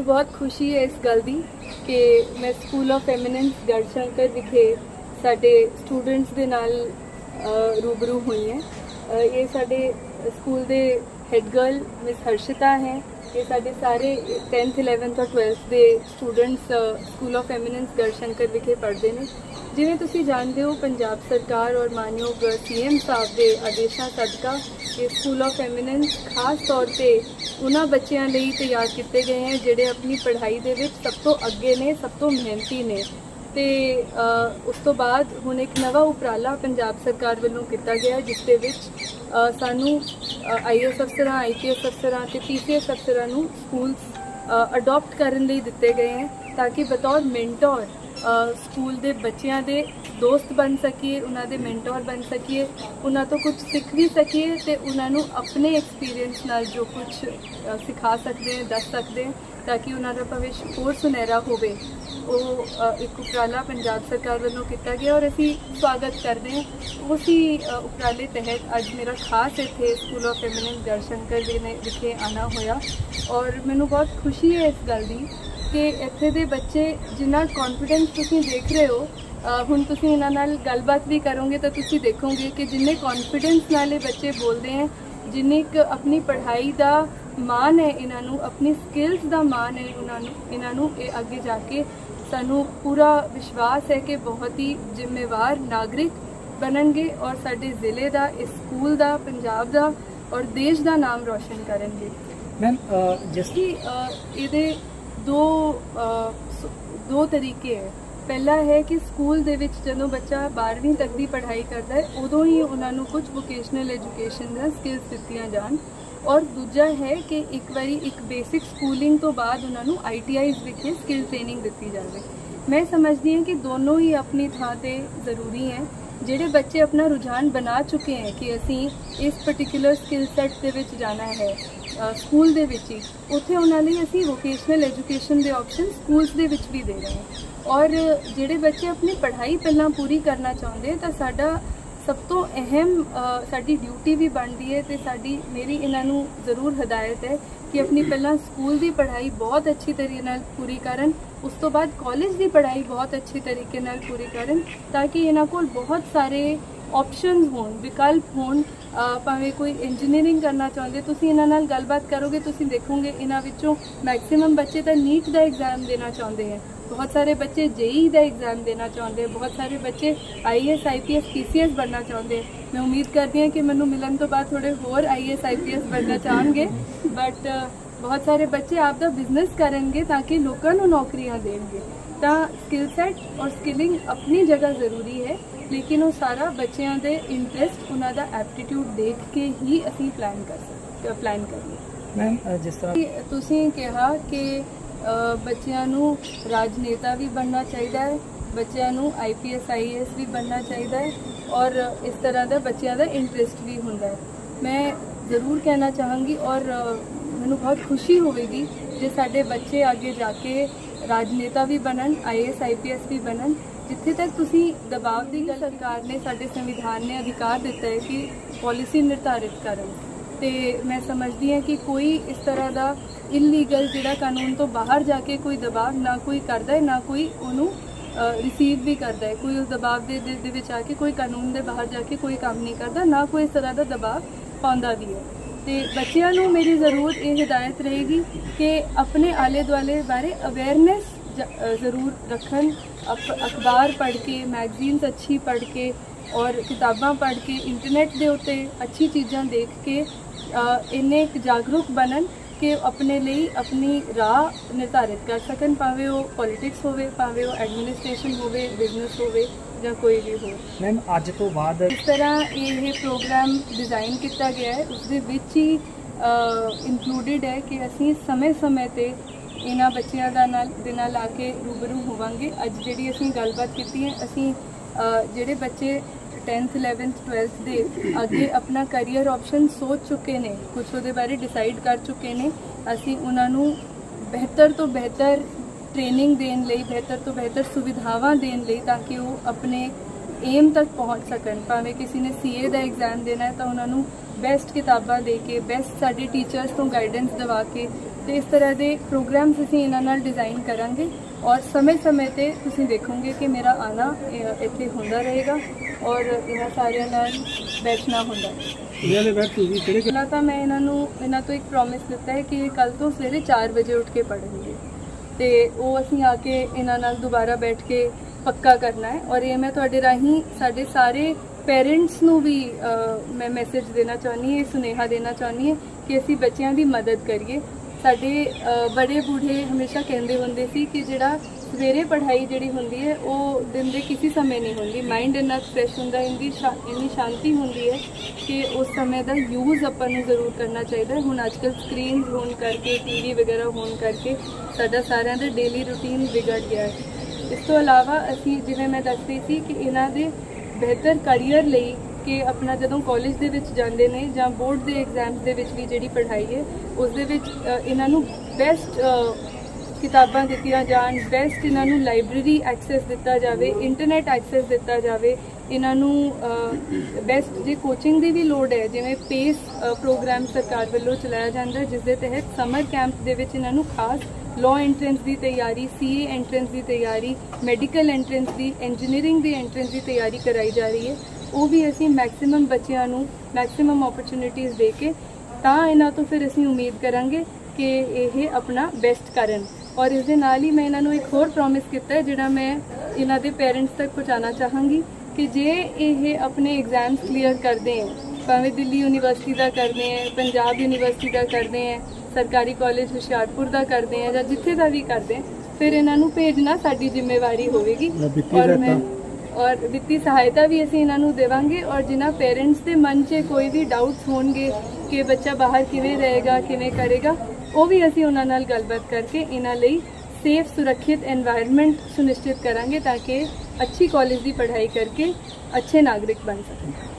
ਮੈਨੂੰ ਬਹੁਤ ਖੁਸ਼ੀ ਹੈ ਇਸ ਗੱਲ ਦੀ ਕਿ ਮੈਂ ਸਕੂਲ ਆਫ ਐਮੀਨੈਂਸ ਗੜਸ਼ੰਕਰ ਵਿਖੇ ਸਾਡੇ ਸਟੂਡੈਂਟਸ ਦੇ ਨਾਲ ਰੂਬਰੂ ਹੋਈ ਹੈ। ਇਹ ਸਾਡੇ ਸਕੂਲ ਦੇ ਹੈਡ ਗਰਲ ਮਿਸ ਹਰਸ਼ਿਤਾ ਹੈ। ਇਹ ਸਾਡੇ ਸਾਰੇ 10th 11th ਔਰ 12th ਦੇ students school of eminence Garhshankar ਵਿਖੇ ਪੜ੍ਹਦੇ ਨੇ। ਜਿਵੇਂ ਤੁਸੀਂ ਜਾਣਦੇ ਹੋ, ਪੰਜਾਬ ਸਰਕਾਰ ਔਰ ਮਾਨਯੋਗ ਸੀਐਮ ਸਾਹਿਬ ਦੇ ਆਦੇਸ਼ਾਂ ਸਦਕਾ ਇਹ ਸਕੂਲ ਆਫ ਐਮੀਨੈਂਸ ਖਾਸ ਤੌਰ ਤੇ ਉਹਨਾਂ ਬੱਚਿਆਂ ਲਈ ਤਿਆਰ ਕੀਤੇ ਗਏ ਹਨ ਜਿਹੜੇ ਆਪਣੀ ਪੜ੍ਹਾਈ ਦੇ ਵਿੱਚ ਸਭ ਤੋਂ ਅੱਗੇ ਨੇ ਸਭ ਤੋਂ ਮਿਹਨਤੀ ਨੇ। ਤੇ ਉਸ ਤੋਂ ਬਾਅਦ ਹੁਣ ਇੱਕ ਨਵਾਂ ਉਪਰਾਲਾ ਪੰਜਾਬ ਸਰਕਾਰ ਵੱਲੋਂ ਕੀਤਾ ਗਿਆ ਜਿਸ ਦੇ ਵਿੱਚ ਅ, ਸਾਨੂੰ ਆਈਐਸ ਅਫਸਰਾਂ ਆਈਪੀਐਸ ਅਫਸਰਾਂ ਤੇ ਪੀਸੀਐਸ ਅਫਸਰਾਂ ਨੂੰ ਸਕੂਲਸ ਅਡਾਪਟ ਕਰਨ ਲਈ ਦਿੱਤੇ ਗਏ ਹਨ ਤਾਂ ਕਿ ਬਤੌਰ ਮੈਂਟੋਰ ਸਕੂਲ ਦੇ ਬੱਚਿਆਂ ਦੇ ਦੋਸਤ ਬਣ ਸਕੀਏ ਉਹਨਾਂ ਦੇ ਮੈਂਟੋਰ ਬਣ ਸਕੀਏ ਉਹਨਾਂ ਤੋਂ ਕੁਝ ਸਿੱਖ ਵੀ ਸਕੀਏ ਤੇ ਉਹਨਾਂ ਨੂੰ ਆਪਣੇ ਐਕਸਪੀਰੀਅੰਸ ਨਾਲ ਜੋ ਕੁਝ ਸਿਖਾ ਸਕਦੇ ਹਾਂ ਦੱਸ ਸਕਦੇ ਹਾਂ ਤਾਂ ਕਿ ਉਹਨਾਂ ਦਾ ਭਵਿੱਖ ਹੋਰ ਸੁਨਹਿਰਾ ਹੋਵੇ। ਉਹ ਇੱਕ ਉਪਰਾਲਾ ਪੰਜਾਬ ਸਰਕਾਰ ਵੱਲੋਂ ਕੀਤਾ ਗਿਆ ਔਰ ਅਸੀਂ ਸਵਾਗਤ ਕਰਦੇ ਹਾਂ। ਉਸੇ ਅ, ਉਪਰਾਲੇ ਤਹਿਤ ਅੱਜ ਮੇਰਾ ਖਾਸ ਇੱਥੇ ਸਕੂਲ ਆਫ ਐਮੀਨੈਂਸ ਗੜਸ਼ੰਕਰ ਜੀ ਨੇ ਵਿਖੇ ਆਣਾ ਹੋਇਆ ਔਰ ਮੈਨੂੰ ਬਹੁਤ ਖੁਸ਼ੀ ਹੈ ਇਸ ਗੱਲ ਦੀ ਕਿ ਇੱਥੇ ਦੇ ਬੱਚੇ ਜਿੰਨਾ ਕੌਨਫੀਡੈਂਸ ਤੁਸੀਂ ਦੇਖ ਰਹੇ ਹੋ ਹੁਣ ਤੁਸੀਂ ਇਹਨਾਂ ਨਾਲ ਗੱਲਬਾਤ ਵੀ ਕਰੋਗੇ ਤਾਂ ਤੁਸੀਂ ਦੇਖੋਗੇ ਕਿ ਜਿੰਨੇ ਕੌਨਫੀਡੈਂਸ ਨਾਲ ਇਹ ਬੱਚੇ ਬੋਲਦੇ ਹੈ ਜਿੰਨੀ ਇੱਕ ਆਪਣੀ ਪੜ੍ਹਾਈ ਦਾ ਮਾਣ ਹੈ ਇਹਨਾਂ ਨੂੰ ਆਪਣੀ ਸਕਿੱਲਸ ਦਾ ਮਾਣ ਹੈ ਉਹਨਾਂ ਨੂੰ ਇਹਨਾਂ ਨੂੰ ਇਹ ਅੱਗੇ ਜਾ ਕੇ ਸਾਨੂੰ ਪੂਰਾ ਵਿਸ਼ਵਾਸ ਹੈ ਕਿ ਬਹੁਤ ਹੀ ਜ਼ਿੰਮੇਵਾਰ ਨਾਗਰਿਕ ਬਣਨਗੇ ਔਰ ਸਾਡੇ ਜ਼ਿਲ੍ਹੇ ਦਾ ਇਸ ਸਕੂਲ ਦਾ ਪੰਜਾਬ ਦਾ ਔਰ ਦੇਸ਼ ਦਾ ਨਾਮ ਰੌਸ਼ਨ ਕਰਨਗੇ। ਮੈਮ ਜਿਸ ਕਿ ਇਹਦੇ ਦੋ ਦੋ ਤਰੀਕੇ ਹੈ। ਪਹਿਲਾ ਹੈ ਕਿ ਸਕੂਲ ਦੇ ਵਿੱਚ ਜਦੋਂ ਬੱਚਾ 12ਵੀਂ ਤੱਕ ਦੀ ਪੜ੍ਹਾਈ ਕਰਦਾ ਹੈ, ਉਦੋਂ ਹੀ ਉਹਨਾਂ ਨੂੰ ਕੁਝ ਵੋਕੇਸ਼ਨਲ ਐਜੂਕੇਸ਼ਨ ਦਾ ਸਕਿੱਲਸ ਦਿੱਤੀਆਂ ਜਾਣ। ਔਰ ਦੂਜਾ ਹੈ ਕਿ ਇੱਕ ਵਾਰੀ ਇੱਕ ਬੇਸਿਕ ਸਕੂਲਿੰਗ ਤੋਂ ਬਾਅਦ ਉਹਨਾਂ ਨੂੰ ਆਈਟੀਆਈਜ਼ ਵਿਖੇ ਸਕਿੱਲ ਟ੍ਰੇਨਿੰਗ ਦਿੱਤੀ ਜਾਵੇ। ਮੈਂ ਸਮਝਦੀ ਹਾਂ ਕਿ ਦੋਨੋਂ ਹੀ ਆਪਣੀ ਥਾਂ ਤੇ ਜ਼ਰੂਰੀ ਹੈ। ਜਿਹੜੇ ਬੱਚੇ ਆਪਣਾ ਰੁਝਾਨ ਬਣਾ ਚੁੱਕੇ ਹੈ ਕਿ ਅਸੀਂ ਇਸ ਪਾਰਟਿਕੂਲਰ ਸਕਿੱਲ ਸੈੱਟ ਦੇ ਵਿੱਚ ਜਾਣਾ ਹੈ ਸਕੂਲ ਦੇ ਵਿੱਚ ਹੀ, ਉੱਥੇ ਉਹਨਾਂ ਲਈ ਅਸੀਂ ਵੋਕੇਸ਼ਨਲ ਐਜੂਕੇਸ਼ਨ ਦੇ ਆਪਸ਼ਨ ਸਕੂਲਸ ਦੇ ਵਿੱਚ ਵੀ ਦੇ ਰਹੇ ਹਾਂ। ਔਰ ਜਿਹੜੇ ਬੱਚੇ ਆਪਣੀ ਪੜ੍ਹਾਈ ਪਹਿਲਾਂ ਪੂਰੀ ਕਰਨਾ ਚਾਹੁੰਦੇ, ਤਾਂ ਸਾਡਾ ਸਭ ਤੋਂ ਅਹਿਮ ਸਾਡੀ ਡਿਊਟੀ ਵੀ ਬਣਦੀ ਹੈ ਤੇ ਸਾਡੀ, ਮੇਰੀ ਇਹਨਾਂ ਨੂੰ ਜ਼ਰੂਰ ਹਦਾਇਤ ਹੈ ਕਿ ਆਪਣੀ ਪਹਿਲਾਂ ਸਕੂਲ ਦੀ ਪੜ੍ਹਾਈ ਬਹੁਤ ਅੱਛੀ ਤਰੀਕੇ ਨਾਲ ਪੂਰੀ ਕਰਨ, ਉਸ ਤੋਂ ਬਾਅਦ ਕਾਲਜ ਦੀ ਪੜ੍ਹਾਈ ਬਹੁਤ ਅੱਛੀ ਤਰੀਕੇ ਨਾਲ ਪੂਰੀ ਕਰਨ, ਤਾਂ ਕਿ ਇਹਨਾਂ ਕੋਲ ਬਹੁਤ ਸਾਰੇ ਆਪਸ਼ਨਸ ਹੋਣ, ਵਿਕਲਪ ਹੋਣ ਭਾਵੇਂ ਕੋਈ ਇੰਜੀਨੀਅਰਿੰਗ ਕਰਨਾ ਚਾਹੁੰਦੇ, ਤੁਸੀਂ ਇਹਨਾਂ ਨਾਲ ਗੱਲਬਾਤ ਕਰੋਗੇ, ਤੁਸੀਂ ਦੇਖੋਗੇ ਇਹਨਾਂ ਵਿੱਚੋਂ ਮੈਕਸਿਮਮ ਬੱਚੇ ਤਾਂ ਨੀਟ ਦਾ ਐਗਜ਼ਾਮ ਦੇਣਾ ਚਾਹੁੰਦੇ ਹੈ। ਬਹੁਤ ਸਾਰੇ ਬੱਚੇ ਜੇਈ ਦਾ ਐਗਜ਼ਾਮ ਦੇਣਾ ਚਾਹੁੰਦੇ ਬਹੁਤ ਸਾਰੇ ਬੱਚੇ ਆਈਐਸ ਆਈਪੀਐਸ ਪੀਸੀਐਸ ਬਣਨਾ ਚਾਹੁੰਦੇ। ਮੈਂ ਉਮੀਦ ਕਰਦੀ ਹਾਂ ਕਿ ਮੈਨੂੰ ਮਿਲਣ ਤੋਂ ਬਾਅਦ ਥੋੜੇ ਹੋਰ ਆਈਐਸ ਆਈਪੀਐਸ ਬਣਨਾ ਚਾਹਣਗੇ। ਬਟ ਬਹੁਤ ਸਾਰੇ ਬੱਚੇ ਆਪ ਦਾ ਬਿਜ਼ਨਸ ਕਰਨਗੇ ਤਾਂ ਕਿ ਲੋਕਾਂ ਨੂੰ ਨੌਕਰੀਆਂ ਦੇਣਗੇ। ਤਾਂ ਸਕਿੱਲ ਸੈਟ ਔਰ ਸਕਿਲਿੰਗ ਆਪਣੀ ਜਗ੍ਹਾ ਜ਼ਰੂਰੀ ਹੈ ਲੇਕਿਨ ਉਹ ਸਾਰਾ ਬੱਚਿਆਂ ਦੇ ਇੰਟਰਸਟ ਉਹਨਾਂ ਦਾ ਐਪਟੀਟਿਊਡ ਦੇਖ ਕੇ ਹੀ ਅਸੀਂ ਪਲਾਨ ਕਰ ਸਕਦੇ ਪਲਾਨ ਕਰੀਏ। ਮੈਮ ਜਿਸ ਤਰ੍ਹਾਂ ਤੁਸੀਂ ਕਿਹਾ ਕਿ ਬੱਚਿਆਂ ਨੂੰ ਰਾਜਨੇਤਾ ਵੀ ਬਣਨਾ ਚਾਹੀਦਾ ਹੈ, ਬੱਚਿਆਂ ਨੂੰ ਆਈਪੀਐਸ ਆਈਏਐਸ ਵੀ ਬਣਨਾ ਚਾਹੀਦਾ ਹੈ ਔਰ ਇਸ ਤਰ੍ਹਾਂ ਦਾ ਬੱਚਿਆਂ ਦਾ ਇੰਟਰਸਟ ਵੀ ਹੁੰਦਾ ਹੈ। ਮੈਂ ਜ਼ਰੂਰ ਕਹਿਣਾ ਚਾਹਾਂਗੀ ਔਰ ਮੈਨੂੰ ਬਹੁਤ ਖੁਸ਼ੀ ਹੋਵੇਗੀ ਜੇ ਸਾਡੇ ਬੱਚੇ ਅੱਗੇ ਜਾ ਕੇ ਰਾਜਨੇਤਾ ਵੀ ਬਣਨ ਆਈਏਐਸ ਆਈਪੀਐਸ ਵੀ ਬਣਨ। ਜਿੱਥੇ ਤੱਕ ਤੁਸੀਂ ਦਬਾਅ ਦੀ ਗੱਲ ਸਰਕਾਰ ਨੇ ਸਾਡੇ ਸੰਵਿਧਾਨ ਨੇ ਅਧਿਕਾਰ ਦਿੱਤਾ ਹੈ ਕਿ ਪਾਲਿਸੀ ਨਿਰਧਾਰਿਤ ਕਰਨ। ਤੇ ਮੈਂ ਸਮਝਦੀ ਹਾਂ ਕਿ ਕੋਈ ਇਸ ਤਰ੍ਹਾਂ ਦਾ ਇਲੀਗਲ ਜਿਹੜਾ ਕਾਨੂੰਨ ਤੋਂ ਬਾਹਰ ਜਾ ਕੇ ਕੋਈ ਦਬਾਅ ਨਾ ਕੋਈ ਕਰਦਾ ਹੈ, ਨਾ ਕੋਈ ਉਹਨੂੰ ਰਿਸੀਵ ਵੀ ਕਰਦਾ ਹੈ। ਕੋਈ ਉਸ ਦਬਾਅ ਦੇ ਦੇ ਵਿੱਚ ਆ ਕੇ ਕੋਈ ਕਾਨੂੰਨ ਦੇ ਬਾਹਰ ਜਾ ਕੇ ਕੋਈ ਕੰਮ ਨਹੀਂ ਕਰਦਾ, ਨਾ ਕੋਈ ਇਸ ਤਰ੍ਹਾਂ ਦਾ ਦਬਾਅ ਪਾਉਂਦਾ ਵੀ ਹੈ। ਤੇ ਬੱਚਿਆਂ ਨੂੰ ਮੇਰੀ ਜ਼ਰੂਰ ਇਹ ਹਦਾਇਤ ਰਹੇਗੀ ਕਿ ਆਪਣੇ ਆਲੇ ਦੁਆਲੇ ਬਾਰੇ ਅਵੇਅਰਨੈਸ ਜ਼ਰੂਰ ਰੱਖਣ। ਅਪ- ਅਖਬਾਰ ਪੜ੍ਹ ਕੇ ਮੈਗਜ਼ੀਨਸ ਅੱਛੀ ਪੜ੍ਹ ਕੇ ਔਰ ਕਿਤਾਬਾਂ ਪੜ੍ਹ ਕੇ ਇੰਟਰਨੈਟ ਦੇ ਉੱਤੇ ਅੱਛੀ ਚੀਜ਼ਾਂ ਦੇਖ ਕੇ ਇੰਨੇ ਕੁ ਜਾਗਰੂਕ ਬਣਨ ਕਿ ਆਪਣੇ ਲਈ ਆਪਣੀ ਰਾਹ ਨਿਰਧਾਰਿਤ ਕਰ ਸਕਣ ਭਾਵੇਂ ਉਹ ਪੋਲਿਟਿਕਸ ਹੋਵੇ ਭਾਵੇਂ ਉਹ ਐਡਮਿਨਿਸਟ੍ਰੇਸ਼ਨ ਹੋਵੇ ਬਿਜ਼ਨਸ ਹੋਵੇ ਜਾਂ ਕੋਈ ਵੀ ਹੋਰ ਮੈਮ ਅੱਜ ਤੋਂ ਬਾਅਦ ਇਸ ਤਰ੍ਹਾਂ ਇਹ ਪ੍ਰੋਗਰਾਮ ਡਿਜ਼ਾਈਨ ਕੀਤਾ ਗਿਆ ਹੈ ਉਸ ਦੇ ਵਿੱਚ ਹੀ ਇਨਕਲੂਡਡ ਹੈ ਕਿ ਅਸੀਂ ਸਮੇਂ-ਸਮੇਂ ਤੇ ਇਹਨਾਂ ਬੱਚਿਆਂ ਦਾ ਨਾਲ ਦੇ ਨਾਲ ਆ ਕੇ ਰੂਬਰੂ ਹੋਵਾਂਗੇ। ਅੱਜ ਜਿਹੜੀ ਅਸੀਂ ਗੱਲਬਾਤ ਕੀਤੀ ਹੈ ਅਸੀਂ ਜਿਹੜੇ ਬੱਚੇ 10th 11th 12th ਦੇ ਅੱਗੇ ਆਪਣਾ ਕੈਰੀਅਰ ਆਪਸ਼ਨ ਸੋਚ ਚੁੱਕੇ ਨੇ ਕੁਝ ਉਹਦੇ ਬਾਰੇ ਡਿਸਾਈਡ ਕਰ ਚੁੱਕੇ ਨੇ। ਅਸੀਂ ਉਹਨਾਂ ਨੂੰ ਬਿਹਤਰ ਤੋਂ ਬਿਹਤਰ ਟ੍ਰੇਨਿੰਗ ਦੇਣ ਲਈ, ਬਿਹਤਰ ਤੋਂ ਬਿਹਤਰ ਸੁਵਿਧਾਵਾਂ ਦੇਣ ਲਈ ਤਾਂ ਕਿ ਉਹ ਆਪਣੇ ਏਮ ਤੱਕ ਪਹੁੰਚ ਸਕਣ। ਭਾਵੇਂ ਕਿਸੇ ਨੇ ਸੀਏ ਦਾ ਐਗਜ਼ਾਮ ਦੇਣਾ ਹੈ ਤਾਂ ਉਹਨਾਂ ਨੂੰ ਬੈਸਟ ਕਿਤਾਬਾਂ ਦੇ ਕੇ ਬੈਸਟ ਸਾਡੇ ਟੀਚਰਸ ਤੋਂ ਗਾਈਡੈਂਸ ਦਿਵਾ ਕੇ ਤੇ ਇਸ ਤਰ੍ਹਾਂ ਦੇ ਪ੍ਰੋਗਰਾਮਸ ਅਸੀਂ ਇਹਨਾਂ ਨਾਲ ਡਿਜ਼ਾਈਨ ਕਰਾਂਗੇ। ਔਰ ਸਮੇਂ-ਸਮੇਂ ਤੇ ਤੁਸੀਂ ਦੇਖੋਗੇ ਕਿ ਮੇਰਾ ਆਣਾ ਇੱਥੇ ਹੁੰਦਾ ਰਹੇਗਾ ਔਰ ਇਹਨਾਂ ਸਾਰਿਆਂ ਨਾਲ ਬੈਠਣਾ ਹੁੰਦਾ ਹੈ। ਇਹਨਾਂ ਦੇ ਬੈਠ ਤੁਸੀਂ ਕਿਹੜੇ ਪਹਿਲਾਂ ਤਾਂ ਮੈਂ ਇਹਨਾਂ ਨੂੰ ਇਹਨਾਂ ਤੋਂ ਇੱਕ ਪ੍ਰੋਮਿਸ ਦਿੱਤਾ ਹੈ ਕਿ ਕੱਲ ਤੋਂ ਸਵੇਰੇ 4 ਵਜੇ ਉੱਠ ਕੇ ਪੜ੍ਹਨਗੇ। ਤੇ ਉਹ ਅਸੀਂ ਆ ਕੇ ਇਹਨਾਂ ਨਾਲ ਦੁਬਾਰਾ ਬੈਠ ਕੇ ਪੱਕਾ ਕਰਨਾ ਹੈ ਔਰ ਇਹ ਮੈਂ ਤੁਹਾਡੇ ਰਾਹੀਂ ਸਾਡੇ ਸਾਰੇ ਪੇਰੈਂਟਸ ਨੂੰ ਵੀ ਮੈਂ ਮੈਸੇਜ ਦੇਣਾ ਚਾਹੁੰਦੀ ਹਾਂ ਸੁਨੇਹਾ ਦੇਣਾ ਚਾਹੁੰਦੀ ਹਾਂ ਕਿ ਅਸੀਂ ਬੱਚਿਆਂ ਦੀ ਮਦਦ ਕਰੀਏ। ਸਾਡੇ ਬੜੇ ਬੂढ़े ਹਮੇਸ਼ਾ ਕਹਿੰਦੇ ਹੁੰਦੇ ਸੀ ਕਿ ਜਿਹੜਾ ਸਵੇਰੇ ਪੜ੍ਹਾਈ ਜਿਹੜੀ ਹੁੰਦੀ ਹੈ, ਉਹ ਦਿਨ ਦੇ ਕਿਸੇ ਸਮੇਂ ਨਹੀਂ ਹੁੰਦੀ। ਮਾਈਂਡ ਇੰਨਾ ਫਰੈਸ਼ ਹੁੰਦਾ ਇੰਨੀ ਸ਼ਾ- ਇੰਨੀ ਸ਼ਾਂਤੀ ਹੁੰਦੀ ਹੈ ਕਿ ਉਸ ਸਮੇਂ ਦਾ ਯੂਜ਼ ਆਪਾਂ ਨੂੰ ਜ਼ਰੂਰ ਕਰਨਾ ਚਾਹੀਦਾ ਹੈ। ਹੁਣ ਅੱਜਕੱਲ ਸਕਰੀਨਸ ਹੋਣ ਕਰਕੇ ਟੀਵੀ ਵਗੈਰਾ ਹੋਣ ਕਰਕੇ ਸਾਡਾ ਸਾਰਿਆਂ ਦਾ ਡੇਲੀ ਰੁਟੀਨ ਵਿਗੜ ਗਿਆ ਹੈ। ਇਸ ਤੋਂ ਇਲਾਵਾ ਅਸੀਂ, ਜਿਵੇਂ ਮੈਂ ਦੱਸ ਰਹੀ ਸੀ ਕਿ ਇਹਨਾਂ ਦੇ ਬਿਹਤਰ ਕੈਰੀਅਰ ਲਈ ਕਿ ਆਪਣਾ ਜਦੋਂ ਕਾਲਜ ਦੇ ਵਿੱਚ ਜਾਂਦੇ ਨੇ ਜਾਂ ਬੋਰਡ ਦੇ ਐਗਜ਼ਾਮਸ ਦੇ ਵਿੱਚ ਵੀ ਜਿਹੜੀ ਪੜ੍ਹਾਈ ਹੈ, ਉਸ ਦੇ ਵਿੱਚ ਇਹਨਾਂ ਨੂੰ ਬੈਸਟ ਕਿਤਾਬਾਂ ਦਿੱਤੀਆਂ ਜਾਣ ਬੈਸਟ ਇਹਨਾਂ ਨੂੰ ਲਾਇਬ੍ਰੇਰੀ ਐਕਸੈਸ ਦਿੱਤਾ ਜਾਵੇ ਇੰਟਰਨੈਟ ਐਕਸੈਸ ਦਿੱਤਾ ਜਾਵੇ, ਇਹਨਾਂ ਨੂੰ ਬੈਸਟ ਜੇ ਕੋਚਿੰਗ ਦੀ ਵੀ ਲੋੜ ਹੈ, ਜਿਵੇਂ ਪੇਸ ਪ੍ਰੋਗਰਾਮ ਸਰਕਾਰ ਵੱਲੋਂ ਚਲਾਇਆ ਜਾਂਦਾ, ਜਿਸ ਦੇ ਤਹਿਤ ਸਮਰ ਕੈਂਪ ਦੇ ਵਿੱਚ ਇਹਨਾਂ ਨੂੰ ਖਾਸ ਲਾਅ ਐਂਟਰੈਂਸ ਦੀ ਤਿਆਰੀ ਸੀਏ ਐਂਟਰੈਂਸ ਦੀ ਤਿਆਰੀ ਮੈਡੀਕਲ ਐਂਟਰੈਂਸ ਦੀ ਇੰਜੀਨੀਅਰਿੰਗ ਦੀ ਐਂਟਰੈਂਸ ਦੀ ਤਿਆਰੀ ਕਰਾਈ ਜਾ ਰਹੀ ਹੈ। ਉਹ ਵੀ ਅਸੀਂ ਮੈਕਸਿਮਮ ਬੱਚਿਆਂ ਨੂੰ ਮੈਕਸਿਮਮ ਓਪਰਚ्युनिटीज ਦੇ ਕੇ ਤਾਂ ਇਹਨਾਂ ਤੋਂ ਫਿਰ ਅਸੀਂ ਉਮੀਦ ਕਰਾਂਗੇ ਕਿ ਇਹ ਆਪਣਾ ਬੈਸਟ ਕਰਨ। ਔਰ ਇਸ ਦੇ ਨਾਲ ਹੀ ਮੈਂ ਇਹਨਾਂ ਨੂੰ ਇੱਕ ਹੋਰ ਪ੍ਰੋਮਿਸ ਕੀਤਾ ਹੈ ਜਿਹੜਾ ਮੈਂ ਇਹਨਾਂ ਦੇ ਪੇਰੈਂਟਸ ਤੱਕ ਪਹੁੰਚਾਉਣਾ ਚਾਹਾਂਗੀ ਕਿ ਜੇ ਇਹ ਆਪਣੇ ਐਗਜ਼ਾਮਸ ਕਲੀਅਰ ਕਰਦੇ ਹੈ ਭਾਵੇਂ ਦਿੱਲੀ ਯੂਨੀਵਰਸਿਟੀ ਦਾ ਕਰਦੇ ਹੈ ਪੰਜਾਬ ਯੂਨੀਵਰਸਿਟੀ ਦਾ ਕਰਦੇ ਹੈ ਸਰਕਾਰੀ ਕਾਲਜ ਹੁਸ਼ਿਆਰਪੁਰ ਦਾ ਕਰਦੇ ਹੈ ਜਾਂ ਜਿੱਥੇ ਦਾ ਵੀ ਕਰਦੇ ਫਿਰ ਇਹਨਾਂ ਨੂੰ ਭੇਜਣਾ ਸਾਡੀ ਜ਼ਿੰਮੇਵਾਰੀ ਹੋਵੇਗੀ। ਔਰ ਮੈਂ ਔਰ ਵਿੱਤੀ ਸਹਾਇਤਾ ਵੀ ਅਸੀਂ ਇਹਨਾਂ ਨੂੰ ਦੇਵਾਂਗੇ ਔਰ ਜਿਨ੍ਹਾਂ ਪੇਰੈਂਟਸ ਦੇ ਮਨ 'ਚ ਕੋਈ ਵੀ ਡਾਊਟਸ ਹੋਣਗੇ ਕਿ ਬੱਚਾ ਬਾਹਰ ਕਿਵੇਂ ਰਹੇਗਾ, ਕਿਵੇਂ ਕਰੇਗਾ, ਉਹ ਵੀ ਅਸੀਂ ਉਹਨਾਂ ਨਾਲ ਗੱਲਬਾਤ ਕਰਕੇ ਇਹਨਾਂ ਲਈ ਸੇਫ ਸੁਰੱਖਿਅਤ এনवायरमेंट ਸੁਨਿਸ਼ਚਿਤ ਕਰਾਂਗੇ ਤਾਂ ਕਿ ਅੱਛੀ ਕਾਲਜ ਦੀ ਪੜ੍ਹਾਈ ਕਰਕੇ ਅੱਛੇ ਨਾਗਰਿਕ ਬਣ ਸਕਣ।